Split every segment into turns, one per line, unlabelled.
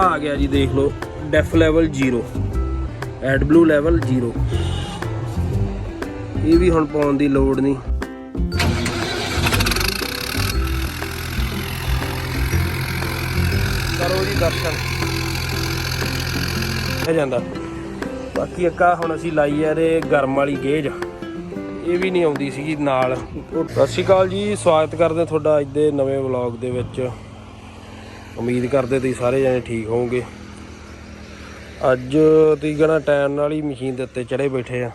ਆ ਗਿਆ ਜੀ, ਦੇਖ ਲਓ। DEF level 0 AdBlue level 0 ਇਹ ਵੀ ਹੁਣ ਪਾਉਣ ਦੀ ਲੋੜ ਨਹੀਂ। ਕਰੋ ਜੀ ਦਰਸ਼ਨ। ਹੋ ਜਾਂਦਾ। ਬਾਕੀ ਇੱਕ ਹੁਣ ਅਸੀਂ ਲਾਈ ਆ ਇਹਦੇ ਗਰਮ ਵਾਲੀ ਗੇਜ। ਇਹ ਵੀ ਨਹੀਂ ਆਉਂਦੀ ਸੀਗੀ ਨਾਲ। ਸਤਿ ਸ਼੍ਰੀ ਅਕਾਲ ਜੀ, ਸਵਾਗਤ ਕਰਦੇ ਤੁਹਾਡਾ ਅੱਜ ਦੇ ਨਵੇਂ ਵਲੌਗ ਦੇ ਵਿੱਚ। ਉਮੀਦ ਕਰਦੇ ਤੁਸੀਂ ਸਾਰੇ ਜਣੇ ਠੀਕ ਹੋਵੋਗੇ। ਅੱਜ ਤੁਸੀਂ ਕਹਣਾ ਟਾਈਮ ਨਾਲ ਹੀ ਮਸ਼ੀਨ ਦੇ ਉੱਤੇ ਚੜੇ ਬੈਠੇ ਆ।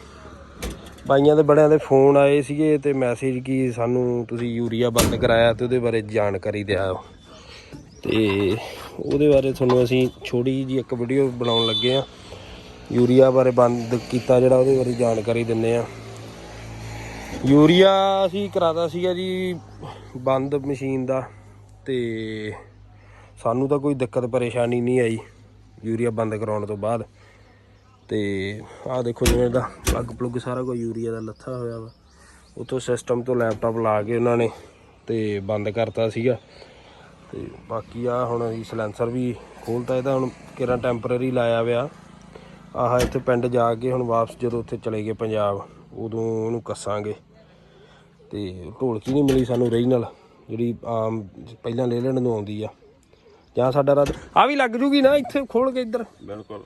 ਬਾਈਆਂ ਦੇ ਬੜਿਆਂ ਦੇ ਫੋਨ ਆਏ ਸੀਗੇ ਤੇ ਮੈਸੇਜ ਕੀ ਸਾਨੂੰ ਤੁਸੀਂ ਯੂਰੀਆ ਬੰਦ ਕਰਾਇਆ ਤੇ ਉਹਦੇ ਬਾਰੇ ਜਾਣਕਾਰੀ ਦਿਓ ਤੇ ਉਹਦੇ ਬਾਰੇ ਤੁਹਾਨੂੰ ਅਸੀਂ ਛੋਟੀ ਜੀ ਇੱਕ ਵੀਡੀਓ ਬਣਾਉਣ ਲੱਗੇ ਆ। ਯੂਰੀਆ ਬਾਰੇ ਬੰਦ ਕੀਤਾ ਜਿਹੜਾ ਉਹਦੇ ਬਾਰੇ ਜਾਣਕਾਰੀ ਦਿੰਨੇ ਆ। ਯੂਰੀਆ ਅਸੀਂ ਕਰਾਤਾ ਸੀਗਾ ਜੀ ਬੰਦ ਮਸ਼ੀਨ ਦਾ ਤੇ ਸਾਨੂੰ ਤਾਂ ਕੋਈ ਦਿੱਕਤ ਪਰੇਸ਼ਾਨੀ ਨਹੀਂ ਆਈ। ਯੂਰੀਆ ਬੰਦ ਕਰਾਉਣ ਤੋਂ ਬਾਅਦ। ਤੇ ਆਹ ਦੇਖੋ ਜਿਵੇਂ ਇਹਦਾ ਪਲੱਗ ਪਲੁੱਗ ਸਾਰਾ ਕੁਝ ਯੂਰੀਆ ਦਾ ਲੱਥਾ ਹੋਇਆ ਵਾ। ਉਤੋਂ ਸਿਸਟਮ ਤੋਂ ਲੈਪਟਾਪ ਲਾ ਕੇ ਉਹਨਾਂ ਨੇ ਤੇ ਬੰਦ ਕਰਤਾ ਸੀਗਾ। ਤੇ ਬਾਕੀ ਆ ਹੁਣ ਅਸੀਂ ਸਲੈਂਸਰ ਵੀ ਖੋਲਤਾ, ਇਹਦਾ ਹੁਣ ਕਿਰਾਂ ਟੈਂਪਰੇਰੀ ਲਾਇਆ ਵਿਆ। ਆਹ ਇੱਥੇ ਪਿੰਡ ਜਾ ਕੇ ਹੁਣ ਵਾਪਸ ਜਦੋਂ ਉੱਥੇ ਚਲੇ ਗਏ ਪੰਜਾਬ, ਉਦੋਂ ਉਹਨੂੰ ਕੱਸਾਂਗੇ। ਤੇ ਢੋਲਕੀ ਨਹੀਂ ਮਿਲੀ ਸਾਨੂੰ ਰੀਜਨਲ ਜਿਹੜੀ ਆਮ ਪਹਿਲਾਂ ਲੈ ਲੈਣ ਨੂੰ ਆਉਂਦੀ ਆ। ਜਾਂ ਸਾਡਾ ਰੱਦ ਆ ਵੀ ਲੱਗ ਜੂਗੀ ਨਾ ਇੱਥੇ ਖੋਲ ਕੇ ਇੱਧਰ।
ਬਿਲਕੁਲ।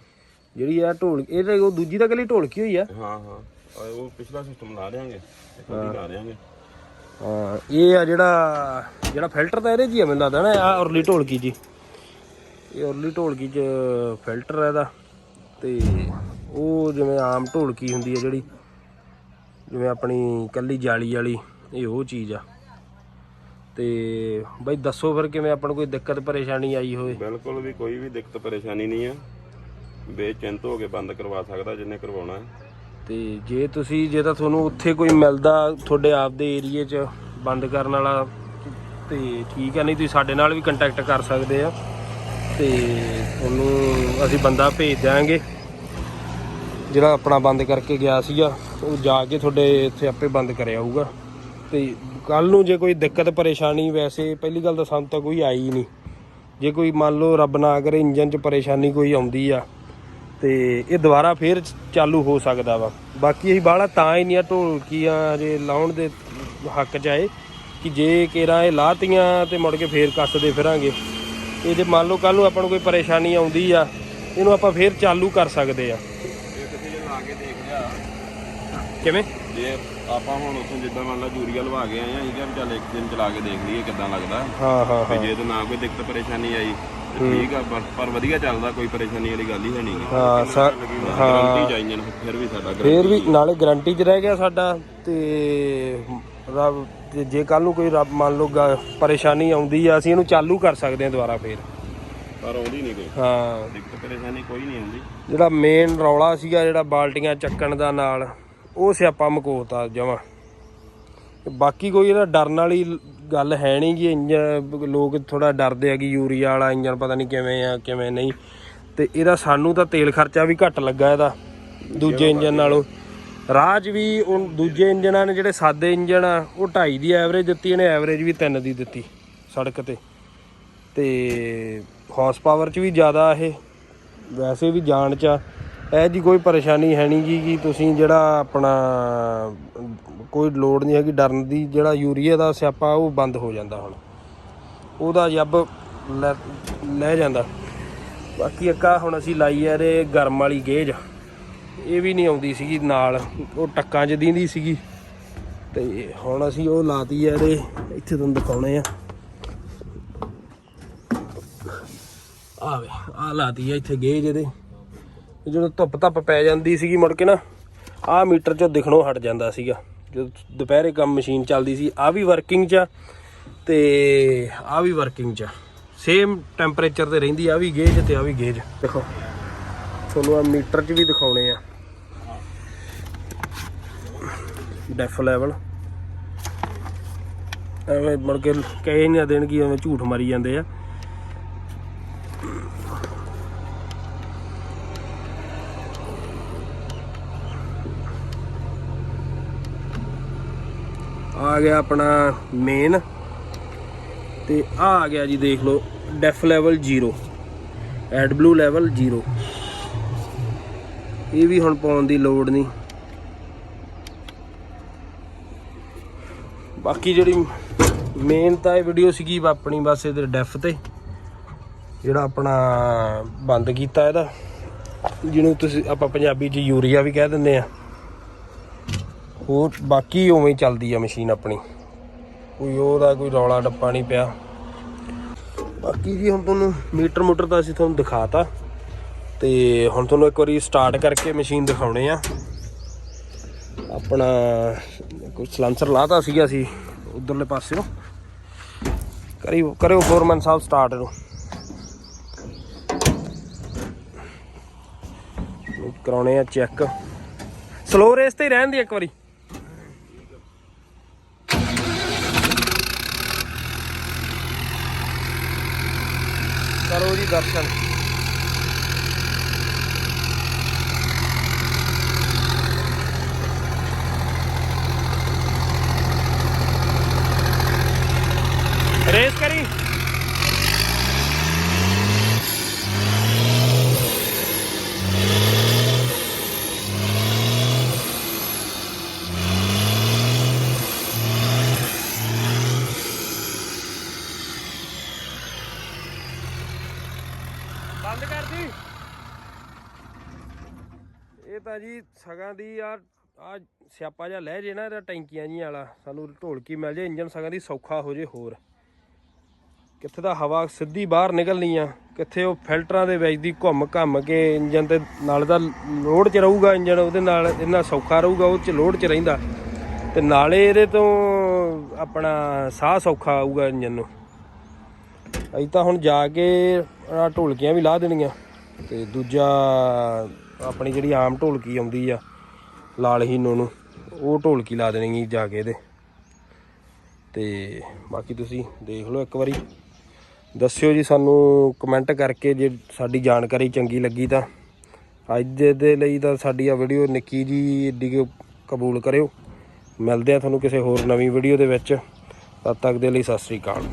ਜਿਹੜੀ ਆ ਢੋਲ ਇਹ ਤਾਂ ਉਹ ਦੂਜੀ ਤਾਂ ਕੱਲੀ ਢੋਲਕੀ ਹੋਈ ਆ।
ਹਾਂ ਹਾਂ। ਉਹ ਪਿਛਲਾ ਸਿਸਟਮ ਲਾ ਦੇਾਂਗੇ ਲਾ ਦੇਾਂਗੇ
ਹਾਂ ਇਹ ਆ ਜਿਹੜਾ ਜਿਹੜਾ ਫਿਲਟਰ ਤਾਂ ਇਹਦੇ ਹੀ ਆ ਮੈਨੂੰ ਲੱਗਦਾ ਨਾ ਆ ਔਰਲੀ ਢੋਲਕੀ ਜੀ। ਇਹ ਔਰਲੀ ਢੋਲਕੀ 'ਚ ਫਿਲਟਰ ਇਹਦਾ। ਤੇ ਉਹ ਜਿਵੇਂ ਆਮ ਢੋਲਕੀ ਹੁੰਦੀ ਹੈ ਜਿਹੜੀ ਜਿਵੇਂ ਆਪਣੀ ਕੱਲੀ ਜਾਲੀ ਵਾਲੀ ਇਹ ਉਹ ਚੀਜ਼ ਆ। ਤੇ ਬਈ ਦੱਸੋ ਫਿਰ ਕਿਵੇਂ ਆਪਾਂ ਨੂੰ ਕੋਈ ਦਿੱਕਤ ਪਰੇਸ਼ਾਨੀ ਆਈ ਹੋਵੇ?
ਬਿਲਕੁਲ ਵੀ ਕੋਈ ਵੀ ਦਿੱਕਤ ਪਰੇਸ਼ਾਨੀ ਨਹੀਂ ਆ। ਬੇਚਿੰਤ ਹੋ ਕੇ ਬੰਦ ਕਰਵਾ ਸਕਦਾ ਜਿੰਨੇ ਕਰਵਾਉਣਾ ਹੈ।
ਤੇ ਜੇ ਤੁਸੀਂ ਜੇ ਤਾਂ ਤੁਹਾਨੂੰ ਉੱਥੇ ਕੋਈ ਮਿਲਦਾ ਤੁਹਾਡੇ ਆਪ ਦੇ ਏਰੀਏ 'ਚ ਬੰਦ ਕਰਨ ਵਾਲਾ ਤੇ ਠੀਕ ਹੈ ਨਹੀਂ ਤੁਸੀਂ ਸਾਡੇ ਨਾਲ ਵੀ ਕੰਟੈਕਟ ਕਰ ਸਕਦੇ ਆ। ਤੇ ਤੁਹਾਨੂੰ ਅਸੀਂ ਬੰਦਾ ਭੇਜ ਦਿਆਂਗੇ। ਜਿਹੜਾ ਆਪਣਾ ਬੰਦ ਕਰਕੇ ਗਿਆ ਸੀਗਾ ਉਹ ਜਾ ਕੇ ਤੁਹਾਡੇ ਇੱਥੇ ਆਪੇ ਬੰਦ ਕਰਿਆ ਆਊਗਾ ਤੇ ਕੱਲ ਨੂੰ ਜੇ ਕੋਈ ਦਿੱਕਤ ਪਰੇਸ਼ਾਨੀ ਵੈਸੇ ਪਹਿਲੀ ਗੱਲ ਤਾਂ ਸਾਨੂੰ ਤਾਂ ਕੋਈ ਆਈ ਨਹੀਂ। ਜੇ ਕੋਈ ਮੰਨ ਲਓ ਰੱਬ ਨਾ ਕਰੇ ਇੰਜਨ 'ਚ ਪਰੇਸ਼ਾਨੀ ਕੋਈ ਆਉਂਦੀ ਆ ਤੇ ਇਹ ਦੁਬਾਰਾ ਫੇਰ ਚਾਲੂ ਹੋ ਸਕਦਾ ਵਾ। ਬਾਕੀ ਅਸੀਂ ਬਾਹਲਾ ਤਾਂ ਹੀ ਨਹੀਂ ਆ ਢੋਲਕੀਆਂ ਜੇ ਲਾਉਣ ਦੇ ਹੱਕ ਚ ਆਏ ਕਿ ਜੇ ਕੇਰਾਂ ਇਹ ਲਾਤੀਆਂ ਤੇ ਮੁੜ ਕੇ ਫੇਰ ਕੱਸਦੇ ਫਿਰਾਂਗੇ। ਇਹ ਜੇ ਮੰਨ ਲਓ ਕੱਲ ਨੂੰ ਆਪਾਂ ਨੂੰ ਕੋਈ ਪਰੇਸ਼ਾਨੀ ਆਉਂਦੀ ਆ ਇਹਨੂੰ ਆਪਾਂ ਫੇਰ ਚਾਲੂ ਕਰ ਸਕਦੇ ਆ। ਕਿਵੇਂ?
ਜੇ ਆਪਾਂ ਹੁਣ ਉਥੋਂ ਜਿੱਦਾਂ ਮੰਨ ਲਾ ਯੂਰੀਆ ਲਵਾ ਕੇ ਆਏ ਆ ਅਸੀਂ ਕਿਹਾ ਵੀ ਚੱਲ ਇੱਕ ਦਿਨ ਚਲਾ ਕੇ ਦੇਖ ਲਈਏ ਕਿੱਦਾਂ ਲੱਗਦਾ।
ਹਾਂ ਹਾਂ
ਜੇ ਤਾਂ ਨਾ ਕੋਈ ਦਿੱਕਤ ਪਰੇਸ਼ਾਨੀ ਆਈ ਤੇ ਠੀਕ ਆ ਪਰ ਪਰ ਵਧੀਆ ਚੱਲਦਾ ਕੋਈ ਪਰੇਸ਼ਾਨੀ ਵਾਲੀ ਗੱਲ ਹੀ ਹੈ ਨਹੀਂ
ਹਾਂ ਸਾ-
ਗਾਰੰਟੀ ਚ ਇੰਜਨ ਫਿਰ ਵੀ ਸਾਡਾ
ਫੇਰ ਵੀ ਨਾਲੇ ਗਾਰੰਟੀ 'ਚ ਰਹਿ ਗਿਆ ਸਾਡਾ ਤੇ ਰੱਬ ਤੇ ਜੇ ਕੱਲ ਨੂੰ ਕੋਈ ਰੱਬ ਮੰਨ ਲਓ ਗਾ- ਪਰੇਸ਼ਾਨੀ ਆਉਂਦੀ ਆ ਅਸੀਂ ਇਹਨੂੰ ਚਾਲੂ ਕਰ ਸਕਦੇ ਹਾਂ ਦੁਬਾਰਾ ਫੇਰ।
ਪਰ ਆਉਂਦੀ ਨਹੀਂ ਕੋਈ।
ਹਾਂ।
ਦਿੱਕਤ ਪਰੇਸ਼ਾਨੀ ਕੋਈ ਨਹੀਂ ਆਉਂਦੀ।
ਜਿਹੜਾ ਮੇਨ ਰੌਲਾ ਸੀਗਾ ਜਿਹੜਾ ਬਾਲਟੀਆਂ ਚੱਕਣ ਦਾ ਨਾਲ ਉਹ ਸਿਆਪਾ ਮਕੋਤਾ ਜਮਾ। ਬਾਕੀ ਕੋਈ ਇਹਦਾ ਡਰਨ ਵਾਲੀ ਗੱਲ ਹੈ ਨਹੀਂ ਕਿ ਇੰਜਨ ਲੋਕ ਥੋੜਾ ਡਰਦੇ ਆ ਕਿ ਯੂਰੀਆ ਵਾਲਾ ਇੰਜਨ ਪਤਾ ਨਹੀਂ ਕਿਵੇਂ ਆ ਕਿਵੇਂ ਨਹੀਂ। ਤੇ ਇਹਦਾ ਸਾਨੂੰ ਤਾਂ ਤੇਲ ਖਰਚਾ ਵੀ ਘੱਟ ਲੱਗਾ ਇਹਦਾ ਦੂਜੇ ਇੰਜਨ ਨਾਲੋਂ। 'ਚ ਵੀ ਉਹ ਦੂਜੇ ਇੰਜਨਾਂ ਨੇ ਜਿਹੜੇ ਸਾਦੇ ਇੰਜਨ ਆ ਉਹ 2.5 ਦੀ ਐਵਰੇਜ ਦਿੱਤੀ ਇਹਨੇ ਐਵਰੇਜ ਵੀ 3 ਦੀ ਦਿੱਤੀ ਸੜਕ ਤੇ। ਤੇ ਹਾਰਸ ਪਾਵਰ 'ਚ ਵੀ ਜ਼ਿਆਦਾ ਇਹ ਵੈਸੇ ਵੀ ਜਾਣ 'ਚ ਆ। ਇਹ ਜੀ ਕੋਈ ਪਰੇਸ਼ਾਨੀ ਹੈ ਨਹੀਂ ਜੀ ਕਿ ਤੁਸੀਂ ਜਿਹੜਾ ਆਪਣਾ, ਕੋਈ ਲੋੜ ਨਹੀਂ ਹੈਗੀ, ਡਰਨ ਦੀ ਜਿਹੜਾ ਯੂਰੀਆ ਦਾ ਸਿਆਪਾ ਉਹ ਬੰਦ ਹੋ ਜਾਂਦਾ ਹੁਣ। ਉਹਦਾ ਜੱਬ ਲੈ ਲੈ ਜਾਂਦਾ। ਬਾਕੀ ਇੱਕ ਹੁਣ ਅਸੀਂ ਲਾਈ ਆ ਇਹਦੇ ਗਰਮ ਵਾਲੀ ਗੇਜ। ਇਹ ਵੀ ਨਹੀਂ ਆਉਂਦੀ ਸੀਗੀ ਨਾਲ, ਉਹ ਟੱਕਾਂ 'ਚ ਦੀਂਦੀ ਸੀਗੀ। ਤੇ ਹੁਣ ਅਸੀਂ ਉਹ ਲਾਤੀ ਆ ਇਹਦੇ, ਇੱਥੇ ਤੁਹਾਨੂੰ ਦਿਖਾਉਣੇ ਆ। ਆ ਆ ਲਾਤੀ ਆ ਇੱਥੇ ਗੇਜ ਇਹਦੇ। ਜਦੋਂ ਧੁੱਪ ਧੱਪ ਪੈ ਜਾਂਦੀ ਸੀਗੀ ਮੁੜ ਕੇ ਨਾ, ਆਹ ਮੀਟਰ ਚੋਂ ਦਿਖਣੋਂ ਹਟ ਜਾਂਦਾ ਸੀਗਾ। ਜਦੋਂ ਦੁਪਹਿਰੇ ਕੰਮ ਮਸ਼ੀਨ ਚੱਲਦੀ ਸੀ ਆ ਵੀ ਵਰਕਿੰਗ 'ਚ ਆ ਤੇ ਆ ਵੀ ਵਰਕਿੰਗ 'ਚ ਸੇਮ ਟੈਂਪਰੇਚਰ ਤੇ ਰਹਿੰਦੀ ਆ ਵੀ ਗੇਜ ਤੇ ਆ ਵੀ ਗੇਜ ਦੇਖੋ, ਤੁਹਾਨੂੰ ਆ ਮੀਟਰ 'ਚ ਵੀ ਦਿਖਾਉਣੇ ਆ। ਡੈਫ ਲੈਵਲ ਐਵੇਂ ਮੁੜ ਕੇ ਕਹੇ ਨਹੀਂ ਦੇਣ ਕੀ ਐਵੇਂ ਝੂਠ ਮਾਰੀ ਜਾਂਦੇ ਆ। ਆ ਗਿਆ ਆਪਣਾ ਮੇਨ ਤੇ ਆ ਆ ਗਿਆ ਜੀ ਦੇਖ ਲਓ DEF level 0 AdBlue level 0 ਇਹ ਵੀ ਹੁਣ ਪਾਉਣ ਦੀ ਲੋੜ ਨਹੀਂ। ਬਾਕੀ ਜਿਹੜੀ ਮੇਨ ਤਾਂ ਇਹ ਵੀਡੀਓ ਸੀਗੀ ਆਪਣੀ ਬਸ ਇਹਦੇ ਡੈਫ ਤੇ, ਜਿਹੜਾ ਆਪਣਾ ਬੰਦ ਕੀਤਾ ਇਹਦਾ, ਜਿਹਨੂੰ ਤੁਸੀਂ ਆਪਾਂ ਪੰਜਾਬੀ 'ਚ ਯੂਰੀਆ ਵੀ ਕਹਿ ਦਿੰਦੇ ਆ। ਹੋਰ ਬਾਕੀ ਉਵੇਂ ਹੀ ਚੱਲਦੀ ਆ ਮਸ਼ੀਨ ਆਪਣੀ। ਕੋਈ ਉਹਦਾ ਕੋਈ ਰੌਲਾ ਡੱਪਾ ਨਹੀਂ ਪਿਆ। ਬਾਕੀ ਜੀ ਹੁਣ ਤੁਹਾਨੂੰ ਮੀਟਰ ਮੋਟਰ ਤਾਂ ਅਸੀਂ ਤੁਹਾਨੂੰ ਦਿਖਾਤਾ। ਤੇ ਹੁਣ ਤੁਹਾਨੂੰ ਇੱਕ ਵਾਰੀ ਸਟਾਰਟ ਕਰਕੇ ਮਸ਼ੀਨ ਦਿਖਾਉਣੇ ਆ। ਆਪਣਾ ਕੋਈ ਸਲੈਂਸਰ ਲਾਤਾ ਸੀਗਾ ਅਸੀਂ ਉਧਰਲੇ ਪਾਸਿਓ। ਕਰਿਓ ਕਰਿਓ ਫੋਰਮੈਨ ਸਾਹਿਬ ਸਟਾਰਟ ਨੂੰ ਕਰਾਉਣੇ ਆ ਚੈੱਕ। ਸਲੋ ਰੇਸ ਤੇ ਹੀ ਰਹਿਣ ਦੀ ਇੱਕ ਵਾਰੀ। ਕਰੋ ਜੀ ਦਰਸ਼ਨ ਰੇਸ ਕਰੀ ਬੰਦ ਕਰ ਇਹ ਤਾਂ ਜੀ ਸਗਾਂ ਦੀ ਆ ਆ ਸਿਆਪਾ ਜਿਹਾ ਲੈ ਜੇ ਨਾ, ਇਹਦਾ ਟੈਂਕੀਆਂ ਜੀ ਵਾਲਾ। ਸਾਨੂੰ ਢੋਲਕੀ ਮਿਲ ਜੇ ਇੰਜਨ ਸਗਾਂ ਦੀ ਸੌਖਾ ਹੋ ਜੇ ਹੋਰ। ਕਿੱਥੇ ਤਾਂ ਹਵਾ ਸਿੱਧੀ ਬਾਹਰ ਨਿਕਲਣੀ ਆ। ਕਿੱਥੇ ਉਹ ਫਿਲਟਰਾਂ ਦੇ ਵਿੱਚ ਦੀ ਘੁੰਮ ਘੰਮ ਕੇ ਇੰਜਨ ਤੇ ਨਾਲ ਦਾ ਲੋਡ 'ਚ ਰਹੂਗਾ ਇੰਜਨ ਉਹਦੇ ਨਾਲ ਇੰਨਾ ਸੌਖਾ ਰਹੂਗਾ, ਉਹ 'ਚ ਲੋਡ 'ਚ ਰਹਿੰਦਾ। ਤੇ ਨਾਲੇ ਇਹਦੇ ਤੋਂ ਆਪਣਾ ਸਾਹ ਸੌਖਾ ਆਊਗਾ ਇੰਜਨ ਨੂੰ। ਅਸੀਂ ਤਾਂ ਹੁਣ ਜਾ ਕੇ ਆਹ ਢੋਲਕੀਆਂ ਵੀ ਲਾ ਦੇਣੀਆਂ ਤੇ ਦੂਜਾ ਆਪਣੀ ਜਿਹੜੀ ਆਮ ਢੋਲਕੀ ਆਉਂਦੀ ਆ, ਲਾਲ ਹੀਨੋ ਨੂੰ, ਉਹ ਢੋਲਕੀ ਲਾ ਦੇਣੀ ਜਾ ਕੇ ਇਹਦੇ। ਤੇ ਬਾਕੀ ਤੁਸੀਂ ਦੇਖ ਲਓ ਇੱਕ ਵਾਰੀ। ਦੱਸਿਓ ਜੀ ਸਾਨੂੰ ਕਮੈਂਟ ਕਰਕੇ ਜੇ ਸਾਡੀ ਜਾਣਕਾਰੀ ਚੰਗੀ ਲੱਗੀ ਤਾਂ। ਅੱਜ ਦੇ ਲਈ ਤਾਂ ਸਾਡੀ ਆ ਵੀਡੀਓ ਨਿੱਕੀ ਜੀ ਏਡੀ ਕਬੂਲ ਕਰਿਓ। ਮਿਲਦੇ ਆ ਤੁਹਾਨੂੰ ਕਿਸੇ ਹੋਰ ਨਵੀਂ ਵੀਡੀਓ ਦੇ ਵਿੱਚ। ਤਦ ਤੱਕ ਦੇ ਲਈ ਸਤਿ ਸ੍ਰੀ ਅਕਾਲ।